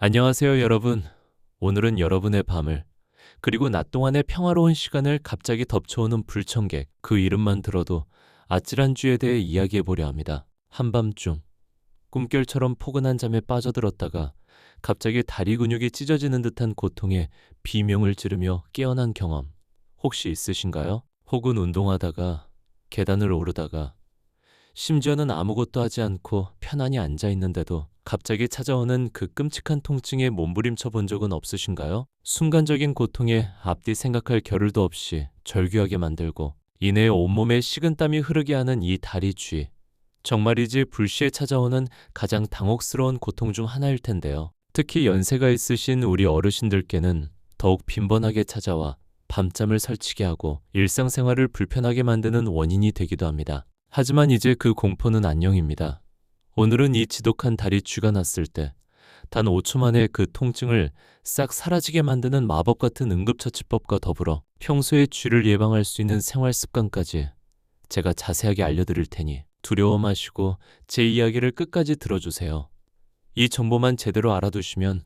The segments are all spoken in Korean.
안녕하세요, 여러분. 오늘은 여러분의 밤을 그리고 낮 동안의 평화로운 시간을 갑자기 덮쳐오는 불청객 그 이름만 들어도 아찔한 쥐에 대해 이야기해 보려 합니다. 한밤중 꿈결처럼 포근한 잠에 빠져들었다가 갑자기 다리 근육이 찢어지는 듯한 고통에 비명을 지르며 깨어난 경험 혹시 있으신가요? 혹은 운동하다가 계단을 오르다가 심지어는 아무것도 하지 않고 편안히 앉아 있는데도 갑자기 찾아오는 그 끔찍한 통증에 몸부림쳐 본 적은 없으신가요? 순간적인 고통에 앞뒤 생각할 겨를도 없이 절규하게 만들고 이내 온몸에 식은땀이 흐르게 하는 이 다리 쥐. 정말이지 불시에 찾아오는 가장 당혹스러운 고통 중 하나일 텐데요. 특히 연세가 있으신 우리 어르신들께는 더욱 빈번하게 찾아와 밤잠을 설치게 하고 일상생활을 불편하게 만드는 원인이 되기도 합니다. 하지만 이제 그 공포는 안녕입니다. 오늘은 이 지독한 다리 쥐가 났을 때 단 5초 만에 그 통증을 싹 사라지게 만드는 마법 같은 응급처치법과 더불어 평소에 쥐를 예방할 수 있는 생활 습관까지 제가 자세하게 알려드릴 테니 두려워 마시고 제 이야기를 끝까지 들어주세요. 이 정보만 제대로 알아두시면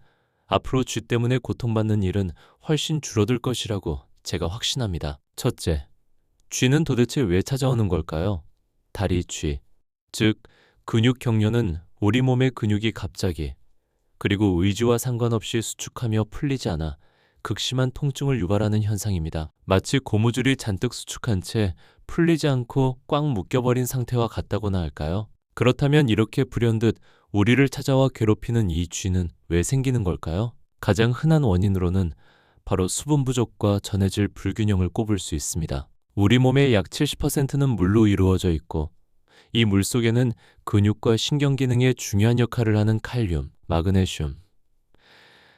앞으로 쥐 때문에 고통받는 일은 훨씬 줄어들 것이라고 제가 확신합니다. 첫째, 쥐는 도대체 왜 찾아오는 걸까요? 다리 쥐, 즉 근육 경련은 우리 몸의 근육이 갑자기 그리고 의지와 상관없이 수축하며 풀리지 않아 극심한 통증을 유발하는 현상입니다. 마치 고무줄이 잔뜩 수축한 채 풀리지 않고 꽉 묶여버린 상태와 같다고나 할까요? 그렇다면 이렇게 불현듯 우리를 찾아와 괴롭히는 이 쥐는 왜 생기는 걸까요? 가장 흔한 원인으로는 바로 수분 부족과 전해질 불균형을 꼽을 수 있습니다. 우리 몸의 약 70%는 물로 이루어져 있고 이 물 속에는 근육과 신경 기능에 중요한 역할을 하는 칼륨, 마그네슘,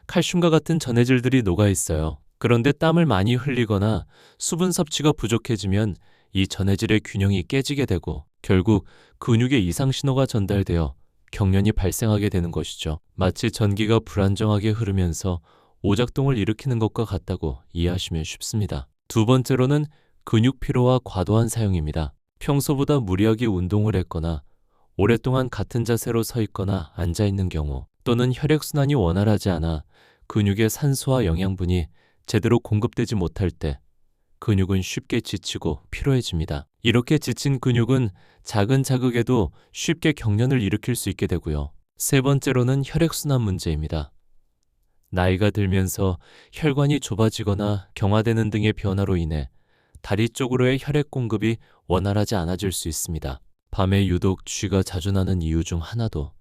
칼슘과 같은 전해질들이 녹아 있어요. 그런데 땀을 많이 흘리거나 수분 섭취가 부족해지면 이 전해질의 균형이 깨지게 되고 결국 근육에 이상 신호가 전달되어 경련이 발생하게 되는 것이죠. 마치 전기가 불안정하게 흐르면서 오작동을 일으키는 것과 같다고 이해하시면 쉽습니다. 두 번째로는 근육 피로와 과도한 사용입니다. 평소보다 무리하게 운동을 했거나 오랫동안 같은 자세로 서 있거나 앉아 있는 경우 또는 혈액순환이 원활하지 않아 근육의 산소와 영양분이 제대로 공급되지 못할 때 근육은 쉽게 지치고 피로해집니다. 이렇게 지친 근육은 작은 자극에도 쉽게 경련을 일으킬 수 있게 되고요. 세 번째로는 혈액순환 문제입니다. 나이가 들면서 혈관이 좁아지거나 경화되는 등의 변화로 인해 다리 쪽으로의 혈액 공급이 원활하지 않아질 수 있습니다. 밤에 유독 쥐가 자주 나는 이유 중 하나도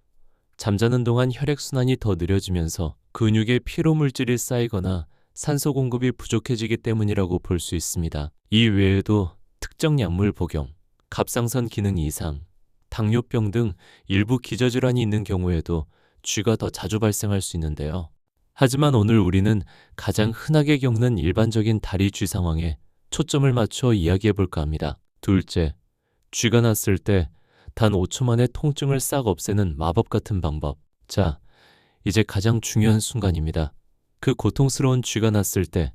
잠자는 동안 혈액순환이 더 느려지면서 근육에 피로 물질이 쌓이거나 산소 공급이 부족해지기 때문이라고 볼 수 있습니다. 이 외에도 특정 약물 복용, 갑상선 기능 이상, 당뇨병 등 일부 기저질환이 있는 경우에도 쥐가 더 자주 발생할 수 있는데요. 하지만 오늘 우리는 가장 흔하게 겪는 일반적인 다리 쥐 상황에 초점을 맞춰 이야기해 볼까 합니다. 둘째, 쥐가 났을 때 단 5초 만에 통증을 싹 없애는 마법 같은 방법. 자, 이제 가장 중요한 순간입니다. 그 고통스러운 쥐가 났을 때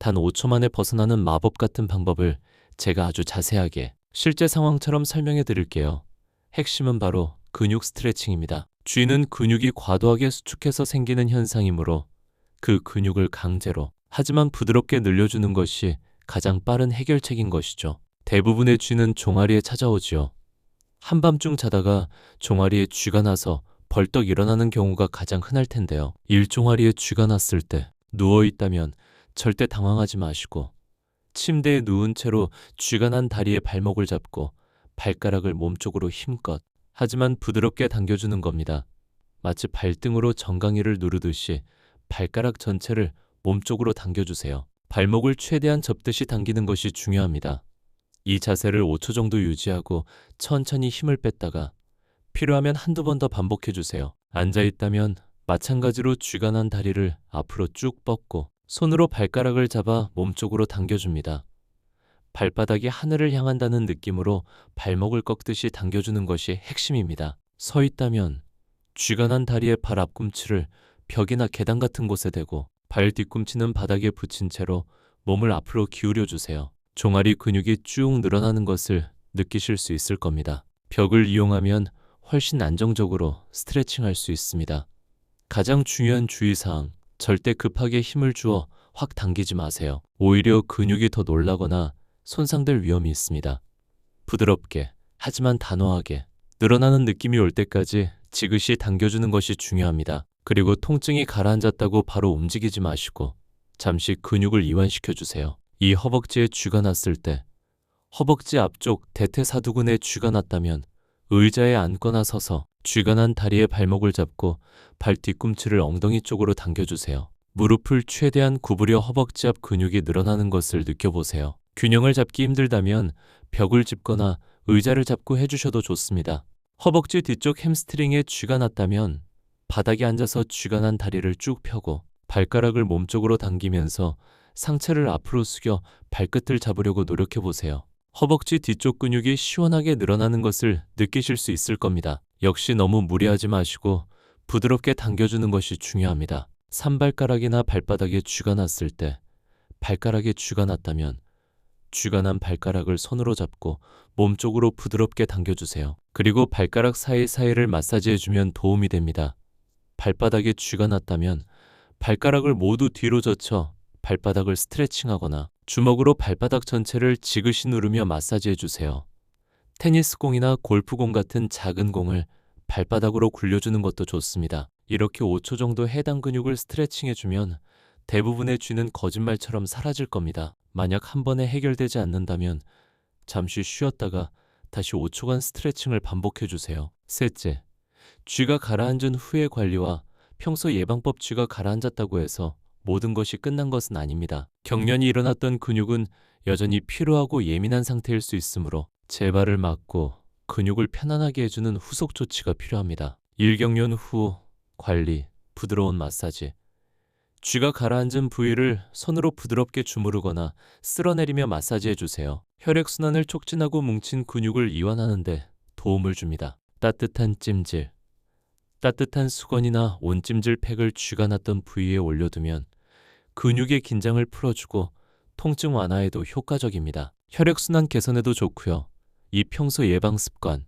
단 5초 만에 벗어나는 마법 같은 방법을 제가 아주 자세하게 실제 상황처럼 설명해 드릴게요. 핵심은 바로 근육 스트레칭입니다. 쥐는 근육이 과도하게 수축해서 생기는 현상이므로 그 근육을 강제로 하지만 부드럽게 늘려주는 것이 가장 빠른 해결책인 것이죠. 대부분의 쥐는 종아리에 찾아오지요. 한밤중 자다가 종아리에 쥐가 나서 벌떡 일어나는 경우가 가장 흔할 텐데요. 일종아리에 쥐가 났을 때 누워 있다면 절대 당황하지 마시고 침대에 누운 채로 쥐가 난 다리에 발목을 잡고 발가락을 몸쪽으로 힘껏 하지만 부드럽게 당겨주는 겁니다. 마치 발등으로 정강이를 누르듯이 발가락 전체를 몸쪽으로 당겨주세요. 발목을 최대한 접듯이 당기는 것이 중요합니다. 이 자세를 5초 정도 유지하고 천천히 힘을 뺐다가 필요하면 한두 번 더 반복해 주세요. 앉아 있다면 마찬가지로 쥐가 난 다리를 앞으로 쭉 뻗고 손으로 발가락을 잡아 몸쪽으로 당겨줍니다. 발바닥이 하늘을 향한다는 느낌으로 발목을 꺾듯이 당겨주는 것이 핵심입니다. 서 있다면 쥐가 난 다리의 발 앞꿈치를 벽이나 계단 같은 곳에 대고 발 뒤꿈치는 바닥에 붙인 채로 몸을 앞으로 기울여 주세요. 종아리 근육이 쭉 늘어나는 것을 느끼실 수 있을 겁니다. 벽을 이용하면 훨씬 안정적으로 스트레칭 할수 있습니다. 가장 중요한 주의사항, 절대 급하게 힘을 주어 확 당기지 마세요. 오히려 근육이 더 놀라거나 손상될 위험이 있습니다. 부드럽게, 하지만 단호하게, 늘어나는 느낌이 올 때까지 지그시 당겨주는 것이 중요합니다. 그리고 통증이 가라앉았다고 바로 움직이지 마시고 잠시 근육을 이완시켜 주세요. 이 허벅지에 쥐가 났을 때 허벅지 앞쪽 대퇴사두근에 쥐가 났다면 의자에 앉거나 서서 쥐가 난 다리에 발목을 잡고 발 뒤꿈치를 엉덩이 쪽으로 당겨주세요. 무릎을 최대한 구부려 허벅지 앞 근육이 늘어나는 것을 느껴보세요. 균형을 잡기 힘들다면 벽을 짚거나 의자를 잡고 해주셔도 좋습니다. 허벅지 뒤쪽 햄스트링에 쥐가 났다면 바닥에 앉아서 쥐가 난 다리를 쭉 펴고 발가락을 몸쪽으로 당기면서 상체를 앞으로 숙여 발끝을 잡으려고 노력해 보세요. 허벅지 뒤쪽 근육이 시원하게 늘어나는 것을 느끼실 수 있을 겁니다. 역시 너무 무리하지 마시고 부드럽게 당겨주는 것이 중요합니다. 산발가락이나 발바닥에 쥐가 났을 때 발가락에 쥐가 났다면 쥐가 난 발가락을 손으로 잡고 몸쪽으로 부드럽게 당겨주세요. 그리고 발가락 사이사이를 마사지해주면 도움이 됩니다. 발바닥에 쥐가 났다면 발가락을 모두 뒤로 젖혀 발바닥을 스트레칭하거나 주먹으로 발바닥 전체를 지그시 누르며 마사지해 주세요. 테니스공이나 골프공 같은 작은 공을 발바닥으로 굴려주는 것도 좋습니다. 이렇게 5초 정도 해당 근육을 스트레칭해 주면 대부분의 쥐는 거짓말처럼 사라질 겁니다. 만약 한 번에 해결되지 않는다면 잠시 쉬었다가 다시 5초간 스트레칭을 반복해 주세요. 셋째, 쥐가 가라앉은 후의 관리와 평소 예방법 쥐가 가라앉았다고 해서 모든 것이 끝난 것은 아닙니다. 경련이 일어났던 근육은 여전히 피로하고 예민한 상태일 수 있으므로 재발을 막고 근육을 편안하게 해주는 후속 조치가 필요합니다. 일경련 후 관리, 부드러운 마사지. 쥐가 가라앉은 부위를 손으로 부드럽게 주무르거나 쓸어내리며 마사지해 주세요. 혈액순환을 촉진하고 뭉친 근육을 이완하는데 도움을 줍니다. 따뜻한 찜질. 따뜻한 수건이나 온찜질 팩을 쥐가 났던 부위에 올려두면 근육의 긴장을 풀어주고 통증 완화에도 효과적입니다. 혈액순환 개선에도 좋고요. 이 평소 예방 습관.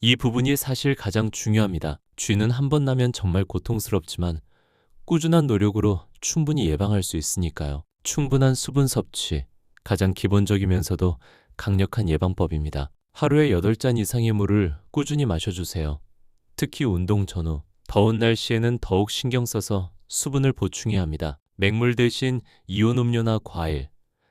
이 부분이 사실 가장 중요합니다. 쥐는 한 번 나면 정말 고통스럽지만 꾸준한 노력으로 충분히 예방할 수 있으니까요. 충분한 수분 섭취. 가장 기본적이면서도 강력한 예방법입니다. 하루에 8잔 이상의 물을 꾸준히 마셔주세요. 특히 운동 전후, 더운 날씨에는 더욱 신경 써서 수분을 보충해야 합니다. 맹물 대신 이온 음료나 과일,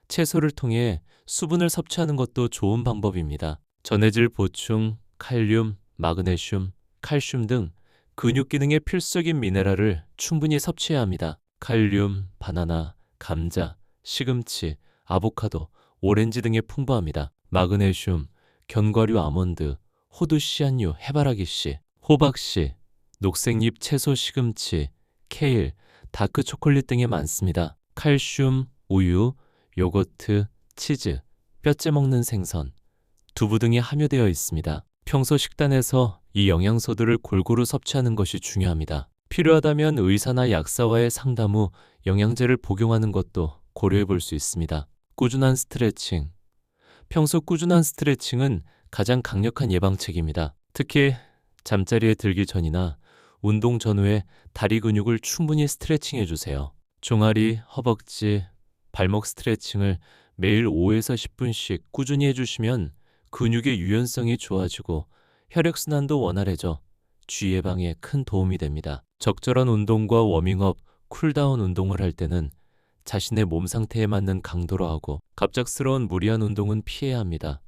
채소를 통해 수분을 섭취하는 것도 좋은 방법입니다. 전해질 보충, 칼륨, 마그네슘, 칼슘 등 근육 기능에 필수적인 미네랄을 충분히 섭취해야 합니다. 칼륨, 바나나, 감자, 시금치, 아보카도, 오렌지 등에 풍부합니다. 마그네슘, 견과류 아몬드, 호두 씨앗류, 해바라기 씨, 호박 씨, 녹색잎 채소 시금치, 케일, 다크 초콜릿 등에 많습니다. 칼슘, 우유, 요거트, 치즈, 뼈째 먹는 생선, 두부 등이 함유되어 있습니다. 평소 식단에서 이 영양소들을 골고루 섭취하는 것이 중요합니다. 필요하다면 의사나 약사와의 상담 후 영양제를 복용하는 것도 고려해 볼 수 있습니다. 꾸준한 스트레칭. 평소 꾸준한 스트레칭은 가장 강력한 예방책입니다. 특히 잠자리에 들기 전이나 운동 전후에 다리 근육을 충분히 스트레칭 해 주세요. 종아리, 허벅지, 발목 스트레칭을 매일 5에서 10분씩 꾸준히 해주시면 근육의 유연성이 좋아지고 혈액순환도 원활해져 쥐 예방에 큰 도움이 됩니다. 적절한 운동과 워밍업, 쿨다운 운동을 할 때는 자신의 몸 상태에 맞는 강도로 하고 갑작스러운 무리한 운동은 피해야 합니다.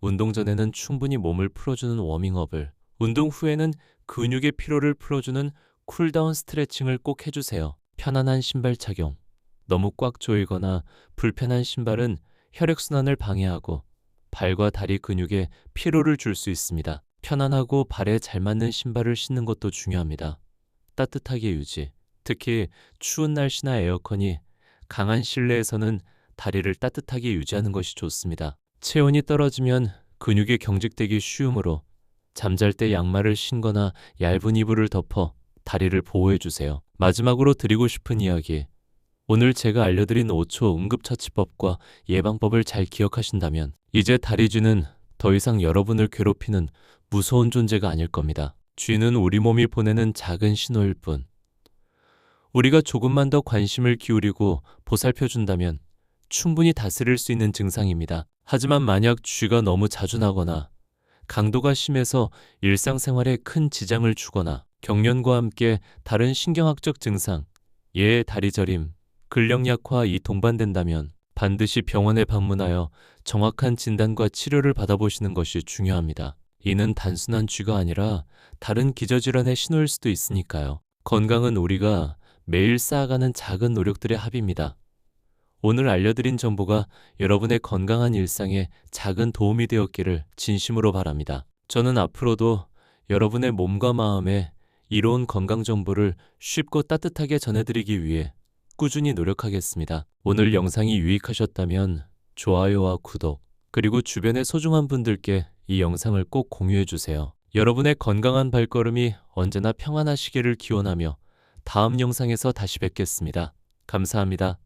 운동 전에는 충분히 몸을 풀어주는 워밍업을, 운동 후에는 근육의 피로를 풀어주는 쿨다운 스트레칭을 꼭 해주세요. 편안한 신발 착용. 너무 꽉 조이거나 불편한 신발은 혈액순환을 방해하고 발과 다리 근육에 피로를 줄 수 있습니다. 편안하고 발에 잘 맞는 신발을 신는 것도 중요합니다. 따뜻하게 유지. 특히 추운 날씨나 에어컨이 강한 실내에서는 다리를 따뜻하게 유지하는 것이 좋습니다. 체온이 떨어지면 근육이 경직되기 쉬우므로 잠잘 때 양말을 신거나 얇은 이불을 덮어 다리를 보호해 주세요. 마지막으로 드리고 싶은 이야기. 오늘 제가 알려드린 5초 응급처치법과 예방법을 잘 기억하신다면 이제 다리 쥐는 더 이상 여러분을 괴롭히는 무서운 존재가 아닐 겁니다. 쥐는 우리 몸이 보내는 작은 신호일 뿐 우리가 조금만 더 관심을 기울이고 보살펴준다면 충분히 다스릴 수 있는 증상입니다. 하지만 만약 쥐가 너무 자주 나거나 강도가 심해서 일상생활에 큰 지장을 주거나 경련과 함께 다른 신경학적 증상, 예의 다리 저림, 근력 약화 이 동반된다면 반드시 병원에 방문하여 정확한 진단과 치료를 받아보시는 것이 중요합니다. 이는 단순한 쥐가 아니라 다른 기저질환의 신호일 수도 있으니까요. 건강은 우리가 매일 쌓아가는 작은 노력들의 합입니다. 오늘 알려드린 정보가 여러분의 건강한 일상에 작은 도움이 되었기를 진심으로 바랍니다. 저는 앞으로도 여러분의 몸과 마음에 이로운 건강 정보를 쉽고 따뜻하게 전해드리기 위해 꾸준히 노력하겠습니다. 오늘 영상이 유익하셨다면 좋아요와 구독, 그리고 주변의 소중한 분들께 이 영상을 꼭 공유해 주세요. 여러분의 건강한 발걸음이 언제나 평안하시기를 기원하며 다음 영상에서 다시 뵙겠습니다. 감사합니다.